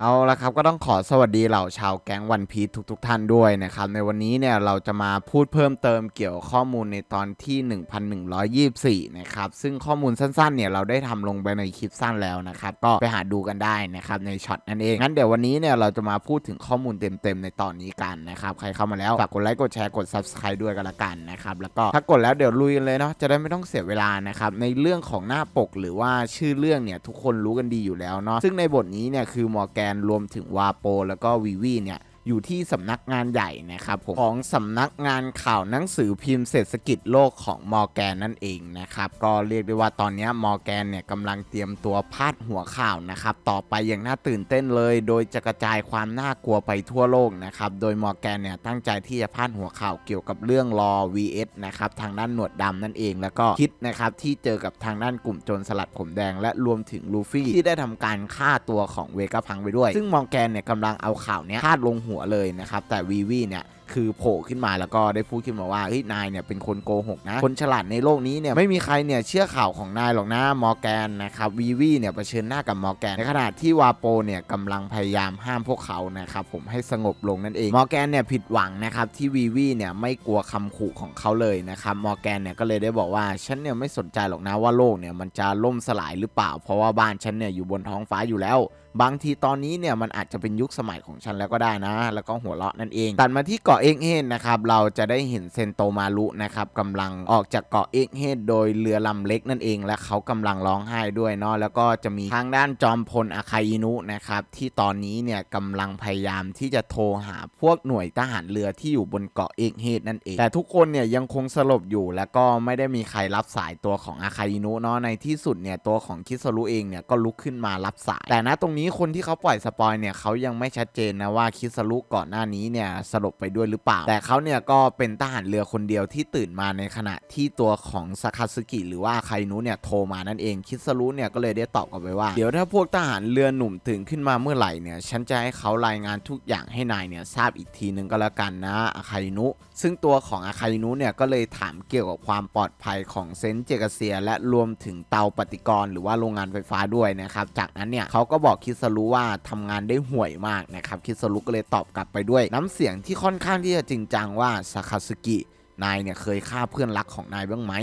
เอาละครับก็ต้องขอสวัสดีเหล่าชาวแก๊งวันพีททุก ๆ ท่านด้วยนะครับ ในวันนี้เนี่ยเราจะมาพูดเพิ่มเติมเกี่ยวข้อมูลในตอนที่ 1124 นะครับ ซึ่งข้อมูลสั้นๆเนี่ยเราได้ทำลงไปในคลิปสั้นแล้วนะครับ ก็ไปหาดูกันได้นะครับในช็อตนั่นเอง งั้นเดี๋ยววันนี้เนี่ยเราจะมาพูดถึงข้อมูลเต็มๆในตอนนี้กันนะครับ ใครเข้ามาแล้วฝากกดไลค์กดแชร์กด subscribe ด้วยกันละกันนะครับแล้วก็ถ้ากดแล้วเดี๋ยวลุยเลยเนาะจะได้ไม่ต้องเสียเวลานะครับในเรื่องของหน้าปกหรือว่าชื่อเรื่องเนี่ยทุกคนรู้กันดีอยู่แล้วเนาะซึ่งในบทนี้เนี่ยคือมอร์แกนรวมถึงวาโป แล้วก็วีวีเนี่ย อยู่ที่สำนักงานใหญ่นะครับผมของสำนักงานข่าวหนังสือพิมพ์เศรษฐกิจโลกของมอร์แกนนั่นเองนะครับก็เรียกได้ว่าตอนนี้มอร์แกนเนี่ยกำลังเตรียมตัวพาดหัวข่าวนะครับต่อไปอย่างน่าตื่นเต้นเลย โดยจะกระจายความน่ากลัวไปทั่วโลกนะครับโดยมอร์แกนเนี่ยตั้งใจที่จะพาดหัวข่าวเกี่ยวกับเรื่องรอ vs นะครับทางด้านหนวดดำนั่นเองแล้วก็คิดนะครับที่เจอกับทางด้านกลุ่มโจรสลัดผมแดง และรวมถึงลูฟี่ที่ได้ทำการฆ่าตัวของเวกาพังไปด้วย ซึ่งมอร์แกนเนี่ยกำลังเอาข่าวเนี้ยพาดลงหัวเลยนะครับ แต่วีวีเนี่ยคือโผล่ขึ้นมาแล้วก็ได้พูดขึ้นมาว่าเฮ้ยนายเนี่ยเป็นคนโกหกนะ คนฉลาดในโลกนี้เนี่ยไม่มีใครเนี่ยเชื่อข่าวของนายหรอกนะมอร์แกนนะครับวีวีเนี่ยเผชิญหน้ากับมอร์แกนในขณะที่วาโปเนี่ยกำลังพยายามห้ามพวกเขานะครับผมให้สงบลงนั่นเองมอร์แกนเนี่ยผิดหวังนะครับที่วีวีเนี่ยไม่กลัวคำขู่ของเขาเลยนะครับมอร์แกนเนี่ยก็เลยได้บอกว่าฉันเนี่ยไม่สนใจหรอกนะว่าโลกเนี่ยมันจะล่มสลายหรือเปล่า เพราะว่าบ้านฉันเนี่ยอยู่บนท้องฟ้าอยู่แล้วบางทีตอนนี้เนี่ยมันอาจจะเป็นยุคสมัยของฉันแล้วก็ได้นะ แล้วก็หัวเราะนั่นเองตัดมาที่เกาะเอ็กเฮดนะครับเราจะได้เห็นเซนโตมารุนะครับกำลังออกจากเกาะเอ็กเฮดโดยเรือลำเล็กนั่นเอง และเขากำลังร้องไห้ด้วยเนาะแล้วก็จะมีทางด้านจอมพลอาคาอินุนะครับที่ตอนนี้เนี่ยกำลังพยายามที่จะโทรหาพวกหน่วยทหารเรือที่อยู่บนเกาะเอ็กเฮดนั่นเอง แต่ทุกคนเนี่ยยังคงสลบอยู่ แล้วก็ไม่ได้มีใครรับสายตัวของอาคาอินุเนาะในที่สุดเนี่ยตัวของคิสรุเองเนี่ยก็ลุกขึ้นมารับสาย แต่ณตรงนี้คนที่เขาปล่อยสปอยเนี่ยเขายังไม่ชัดเจนนะว่าคิสรุก่อนหน้านี้เนี่ยสลบไปด้วยหรือเปล่า แต่เขาเนี่ยก็เป็นทหารเรือคนเดียวที่ตื่นมาในขณะที่ตัวของซาคาสึกิหรือว่าไคนุเนี่ยโทรมานั่นเองคิสรุเนี่ยก็เลยได้ตอบกลับไปว่าเดี๋ยวถ้าพวกทหารเรือหนุ่มถึงขึ้นมาเมื่อไหร่เนี่ยฉันจะให้เขารายงานทุกอย่างให้นายเนี่ยทราบอีกทีนึงก็แล้วกันนะอาคานุ ซึ่งตัวของอาคานุเนี่ยก็เลยถามเกี่ยวกับความปลอดภัยของเซนเจกเซีย และรวมถึงเตาปฏิกรณ์หรือว่าโรงงานไฟฟ้าด้วยนะครับจากนั้นเนี่ยเขาก็บอกคิสรุว่าทำงานได้ห่วยมากนะครับคิสรุก็เลยตอบกลับไปด้วยน้ำเสียงที่ค่อนข้างที่จะจริงจังว่าซาคาสึกินายเนี่ยเคยฆ่าเพื่อนรักของนายบ้างไหม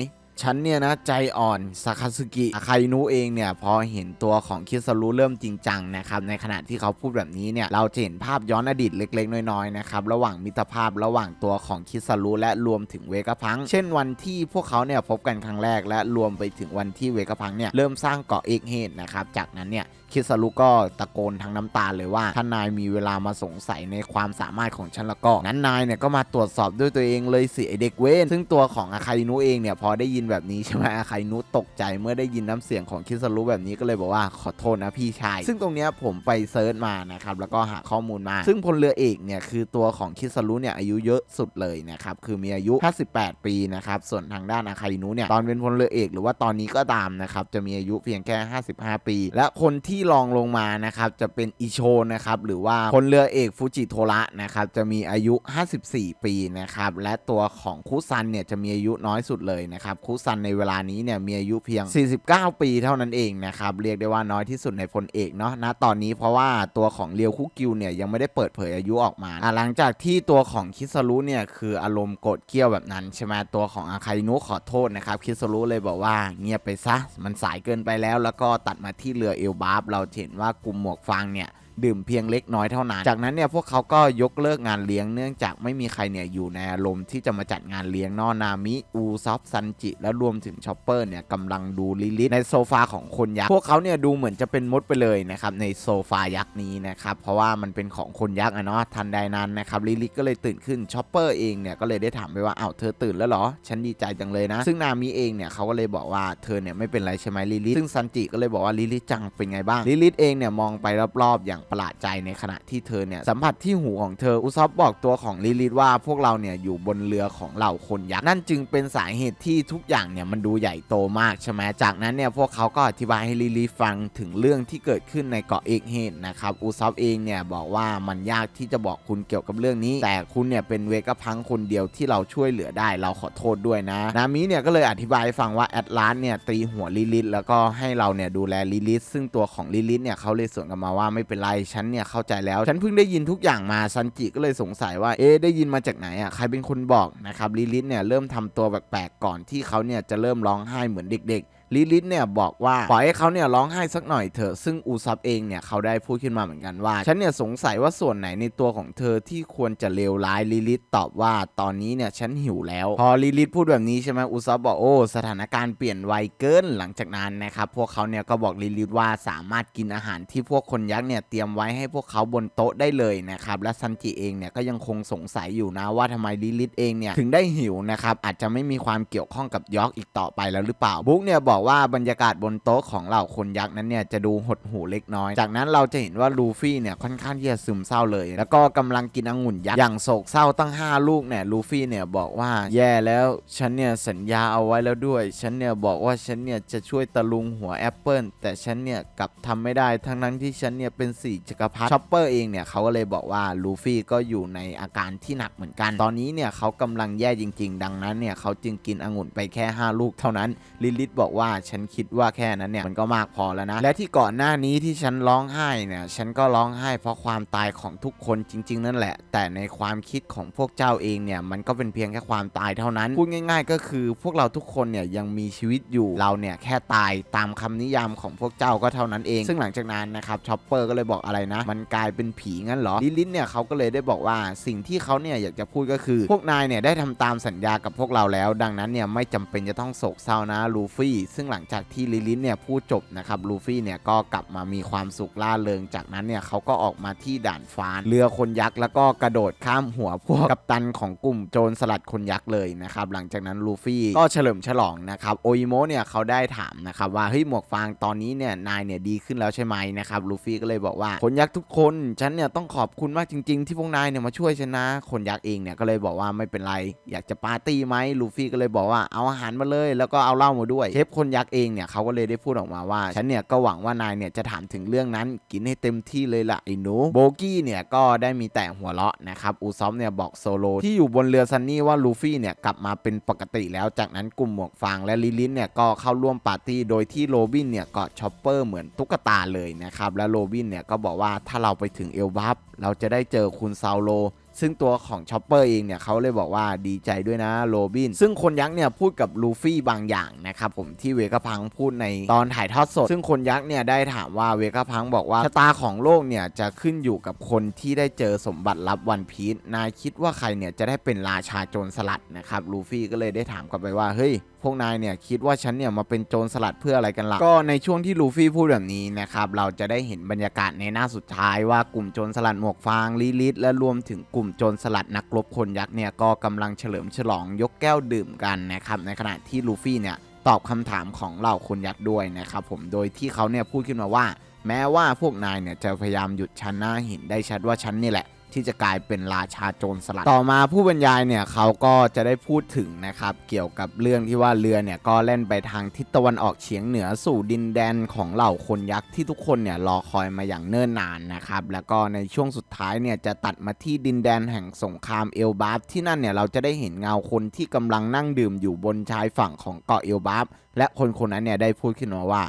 ฉันเนี่ยนะใจอ่อนซาคาสึกิอาคาอินุเองเนี่ยพอเห็นตัวของคิสรุเริ่มจริงจังนะครับในขณะที่เขาพูดแบบนี้เนี่ยเราจะเห็นภาพย้อนอดีตเล็ก ๆ น้อยๆนะครับระหว่างมิตรภาพระหว่างตัวของคิสรุและรวมถึงเวกาพัง เช่นวันที่พวกเขาเนี่ยพบกันครั้งแรกและรวมไปถึงวันที่เวกาพังเนี่ยเริ่มสร้างเกาะเอกเฮดนะครับจากนั้นเนี่ยคิสรุก็ตะโกนทั้งน้ำตาเลยว่าถ้านายมีเวลามาสงสัยในความสามารถของฉันแล้วก็นั้นนายเนี่ยก็มาตรวจสอบด้วยตัวเองเลยสิไอเด็กเว้นซึ่งตัวของอาคาอินุเองเนี่ยพอได้ยินแบบนี้ใช่ไหมอาคานุตกใจเมื่อได้ยินน้ำเสียงของคิสรุแบบนี้ก็เลยบอกว่าขอโทษนะพี่ชาย ซึ่งตรงเนี้ยผมไปเซิร์ชมานะครับแล้วก็หาข้อมูลมา ซึ่งพลเรือเอกเนี่ยคือตัวของคิสรุเนี่ยอายุเยอะสุดเลยนะครับคือมีอายุ 58 ปีนะครับส่วนทางด้านอาคานุเนี่ยตอนเป็นพลเรือเอกหรือว่าตอนนี้ก็ตามนะครับจะมีอายุเพียงแค่ 55 ปี และคนที่รองลงมานะครับจะเป็นอิโชนะครับหรือว่าพลเรือเอกฟูจิโทระนะครับจะมีอายุ 54 ปีนะครับและตัวของคุซันเนี่ยจะมีอายุน้อยสุดเลยนะครับคซันในเวลานี้เนี่ยมีอายุเพียง 49 ปีเท่านั้นเองนะครับเรียกได้ว่าน้อยที่สุดในพลเอกเนาะณตอนนี้เพราะว่าตัวของเรียวคุกิวเนี่ยยังไม่ได้เปิดเผยอายุออกมาหลังจากที่ตัวของคิสรุเนี่ยคืออารมณ์โกรธเกรี้ยวแบบนั้นใช่ไหมตัวของอาคาอินุขอโทษนะครับคิสรุเลยบอกว่าเงียบไปซะมันสายเกินไปแล้ว แล้วก็ตัดมาที่เรือเอลบาฟเราเห็นว่ากลุ่มหมวกฟางเนี่ย ดื่มเพียงเล็กน้อยเท่านั้น จากนั้นเนี่ยพวกเขาก็ยกเลิกงานเลี้ยงเนื่องจากไม่มีใครเนี่ยอยู่ในอารมณ์ที่จะมาจัดงานเลี้ยงนอนามิอูซอฟซันจิ และรวมถึงชอปเปอร์เนี่ยกำลังดูลิลิในโซฟาของคนยักษ์พวกเขาเนี่ยดูเหมือนจะเป็นมดไปเลยนะครับในโซฟายักษ์นี้นะครับเพราะว่ามันเป็นของคนยักษ์อะเนาะทันใดนั้นนะครับลิลิก็เลยตื่นขึ้นชอปเปอร์เองเนี่ยก็เลยได้ถามไปว่าอ้าวเธอตื่นแล้วเหรอฉันดีใจจังเลยนะ ซึ่งนามิเองเนี่ยเขาก็เลยบอกว่าเธอเนี่ยไม่เป็นไรใช่ไหมลิลิซึ่งซันจิก็เลยบอกว่าลิลิจังเป็นไงบ้างลิลิเองเนี่ยมองไปรอบๆอย่างประหลาดใจในขณะที่เธอเนี่ยสัมผัสที่หูของเธออุซอฟบอกตัวของลิลิว่าพวกเราเนี่ยอยู่บนเรือของเหล่าคนยักษ์นั่นจึงเป็นสาเหตุที่ทุกอย่างเนี่ยมันดูใหญ่โตมากใช่ไหมจากนั้นเนี่ยพวกเขาก็อธิบายให้ลิลิฟังถึงเรื่องที่เกิดขึ้นในเกาะเอกเฮดนะครับอุซอฟเองเนี่ยบอกว่ามันยากที่จะบอกคุณเกี่ยวกับเรื่องนี้ แต่คุณเนี่ยเป็นเวกพังคนเดียวที่เราช่วยเหลือได้เราขอโทษด้วยนะ นามิเนี่ยก็เลยอธิบายให้ฟังว่าแอตลานเนี่ยตีหัวลิลิตแล้วก็ให้เราเนี่ยดูแลลิลิตซึ่งตัวของลิลิตเนี่ยเขาเลยสวนกลับมาว่าไม่เป็นไรฉันเนี่ยเข้าใจแล้ว ฉันเพิ่งได้ยินทุกอย่างมาซันจิก็เลยสงสัยว่าเอ๊ได้ยินมาจากไหนอะใครเป็นคนบอกนะครับลิลิทเนี่ยเริ่มทำตัวแปลกๆก่อนที่เขาเนี่ยจะเริ่มร้องไห้เหมือนเด็กๆ ลิลิทเนี่ยบอกว่าปล่อยให้เขาเนี่ยร้องไห้สักหน่อยเถอะซึ่งอูซับเองเนี่ยเขาได้พูดขึ้นมาเหมือนกันว่า ฉันเนี่ยสงสัยว่าส่วนไหนในตัวของเธอที่ควรจะเลวร้ายลิลิทตอบว่าตอนนี้เนี่ยฉันหิวแล้ว พอลิลิทพูดแบบนี้ใช่ไหมอูซับบอกโอ้สถานการณ์เปลี่ยนไวเกินหลังจากนั้นนะครับพวกเขาเนี่ยก็บอกลิลิทว่าสามารถกินอาหารที่พวกคนยักษ์เนี่ยเตรียมไว้ให้พวกเขาบนโต๊ะได้เลยนะครับและซันจิเองเนี่ยก็ยังคงสงสัยอยู่นะว่าทำไมลิลิทเองเนี่ยถึงได้หิวนะครับอาจจะไม่มีความเกี่ยวข้องกับยอกอีกต่อไปแล้วหรือเปล่าบุ๊กเนี่ยบอกว่าบรรยากาศบนโต๊ะของเหล่าคนยักษ์นั้นเนี่ยจะดูหดหูเล็กน้อย จากนั้นเราจะเห็นว่าลูฟี่เนี่ยค่อนข้างที่จะซึมเศร้าเลย แล้วก็กำลังกินองุ่นยักษ์อย่างโศกเศร้าตั้ง 5 ลูกเนี่ยลูฟี่เนี่ยบอกว่าแย่แล้วฉันเนี่ยสัญญาเอาไว้แล้วด้วย ฉันเนี่ยบอกว่าฉันเนี่ยจะช่วยตะลุงหัวแอปเปิลแต่ฉันเนี่ยกลับทำไม่ได้ทั้งนั้นที่ฉันเนี่ยเป็นสี่จักรพรรดิชอปเปอร์เองเนี่ยเขาก็เลยบอกว่าลูฟี่ก็อยู่ในอาการที่หนักเหมือนกัน ตอนนี้เนี่ยเขากำลังแย่จริง ๆ ดังนั้นเนี่ยเขาจึงกินองุ่นไปแค่ 5 ลูกเท่านั้นลิลิทบอกว่าฉันคิดว่าแค่นั้นเนี่ยมันก็มากพอแล้วนะ และที่ก่อนหน้านี้ที่ฉันร้องไห้เนี่ยฉันก็ร้องไห้เพราะความตายของทุกคนจริง ๆ นั่นแหละ แต่ในความคิดของพวกเจ้าเองเนี่ยมันก็เป็นเพียงแค่ความตายเท่านั้นพูดง่าย ๆ ก็คือพวกเราทุกคนเนี่ยยังมีชีวิตอยู่เราเนี่ยแค่ตายตามคำนิยามของพวกเจ้าก็เท่านั้นเอง ซึ่งหลังจากนั้นนะครับชอปเปอร์ก็เลยบอกอะไรนะ มันกลายเป็นผีงั้นเหรอลิลิทเนี่ยเขาก็เลยได้บอกว่าสิ่งที่เขาเนี่ยอยากจะพูดก็คือ พวกนายเนี่ยได้ทำตามสัญญากับพวกเราแล้ว ดังนั้นเนี่ยไม่จำเป็นจะต้องโศกเศร้านะลูฟี่ซึ่งหลังจากที่ลิลิทเนี่ยพูดจบนะครับลูฟี่เนี่ยก็กลับมามีความสุขล่าเริงจากนั้นเนี่ยเขาก็ออกมาที่ด่านฟ้าเรือคนยักษ์แล้วก็กระโดดข้ามหัวพวกกัปตันของกลุ่มโจรสลัดคนยักษ์เลยนะครับหลังจากนั้นลูฟี่ก็เฉลิมฉลองนะครับโออิโมะเนี่ยเขาได้ถามนะครับว่าเฮ้ยหมวกฟางตอนนี้เนี่ยนายเนี่ยดีขึ้นแล้วใช่ไหมนะครับลูฟี่ก็เลยบอกว่าคนยักษ์ทุกคนฉันเนี่ยต้องขอบคุณมากจริง ๆ ที่พวกนายเนี่ยมาช่วยฉันนะคนยักษ์เองเนี่ยก็เลยบอกว่าไม่เป็นไร อยากจะปาร์ตี้ไหมลูฟี่ก็เลยบอกว่าเอาอาหารมาเลย แล้วก็เอาเหล้ามาด้วยเชฟคนนยักษ์เองเนี่ยเขาก็เลยได้พูดออกมาว่า ฉันเนี่ยก็หวังว่านายเนี่ยจะถามถึงเรื่องนั้นกินให้เต็มที่เลยล่ะไอ้หนูโบกี้เนี่ยก็ได้มีแต่หัวเราะนะครับอูซอมเนี่ยบอกโซโลที่อยู่บนเรือซันนี่ว่าลูฟี่เนี่ยกลับมาเป็นปกติแล้วจากนั้นกลุ่มหมวกฟางและลิลินเนี่ยก็เข้าร่วมปาร์ตี้โดยที่โรบินเนี่ยกอดชอปเปอร์เหมือนตุ๊กตาเลยนะครับและโรบินเนี่ยก็บอกว่าถ้าเราไปถึงเอลบับเราจะได้เจอคุณซาโลซึ่งตัวของชอปเปอร์เองเนี่ยเขาเลยบอกว่าดีใจด้วยนะโรบิน ซึ่งคนยักษ์เนี่ยพูดกับลูฟี่บางอย่างนะครับผมที่เวกาพังพูดในตอนถ่ายทอดสด ซึ่งคนยักษ์เนี่ยได้ถามว่าเวกาพังบอกว่าชะตาของโลกเนี่ยจะขึ้นอยู่กับคนที่ได้เจอสมบัติลับวันพีชนายคิดว่าใครเนี่ยจะได้เป็นราชาโจรสลัดนะครับลูฟี่ก็เลยได้ถามกลับไปว่าเฮ้ย พวกนายเนี่ยคิดว่าฉันเนี่ยมาเป็นโจรสลัดเพื่ออะไรกันล่ะก็ในช่วงที่ลูฟี่พูดแบบนี้นะครับเราจะได้เห็นบรรยากาศในหน้าสุดท้ายว่ากลุ่มโจรสลัดหมวกฟางลิลิทและรวมถึงกลุ่มโจรสลัดนักรบคนยักษ์เนี่ยก็กำลังเฉลิมฉลองยกแก้วดื่มกันนะครับในขณะที่ลูฟี่เนี่ยตอบคำถามของเหล่าคนยักษ์ด้วยนะครับผมโดยที่เขาเนี่ยพูดขึ้นมาว่า แม้ว่าพวกนายเนี่ยจะพยายามหยุดฉันหนะเห็นได้ชัดว่าฉันนี่แหละ ที่จะกลายเป็นราชาโจรสลัด ต่อมาผู้บรรยายเนี่ยเขาก็จะได้พูดถึงนะครับเกี่ยวกับเรื่องที่ว่าเรือเนี่ยก็แล่นไปทางทิศตะวันออกเฉียงเหนือสู่ดินแดนของเหล่าคนยักษ์ที่ทุกคนเนี่ยรอคอยมาอย่างเนิ่นนานนะครับแล้วก็ในช่วงสุดท้ายเนี่ยจะตัดมาที่ดินแดนแห่งสงครามเอลบาฟที่นั่นเนี่ยเราจะได้เห็นเงาคนที่กำลังนั่งดื่มอยู่บนชายฝั่งของเกาะเอลบาฟและคนคนนั้นเนี่ยได้พูดขึ้นมาว่า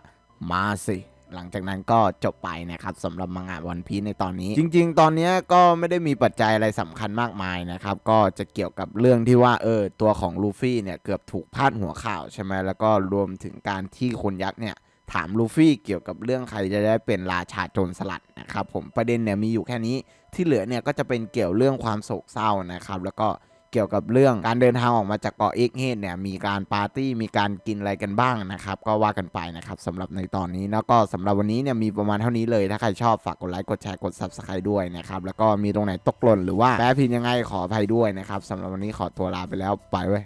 มาสิ หลังจากนั้นก็จบไปนะครับสำหรับมังงะวันพีในตอนนี้ จริง ๆ ตอนนี้ก็ไม่ได้มีปัจจัยอะไรสำคัญมากมายนะครับก็จะเกี่ยวกับเรื่องที่ว่าเออตัวของลูฟี่เนี่ยเกือบถูกพาดหัวข่าวใช่ไหมแล้วก็รวมถึงการที่คนยักษ์เนี่ยถามลูฟี่เกี่ยวกับเรื่องใครจะได้เป็นราชาโจรสลัดนะครับผมประเด็นเนี่ยมีอยู่แค่นี้ที่เหลือเนี่ยก็จะเป็นเกี่ยวเรื่องความโศกเศร้านะครับแล้วก็ เกี่ยวกับเรื่องการเดินทางออกมาจากเกาะเอ็กเฮดเนี่ยมีการปาร์ตี้มีการกินอะไรกันบ้างนะครับก็ว่ากันไปนะครับสำหรับในตอนนี้แล้วก็สำหรับวันนี้เนี่ยมีประมาณเท่านี้เลยถ้าใครชอบฝากกดไลค์กดแชร์กดซับสไครต์ด้วยนะครับแล้วก็มีตรงไหนตกหล่นหรือว่าแปลผิดยังไงขออภัยด้วยนะครับสำหรับวันนี้ขอตัวลาไปแล้วไปเว้ย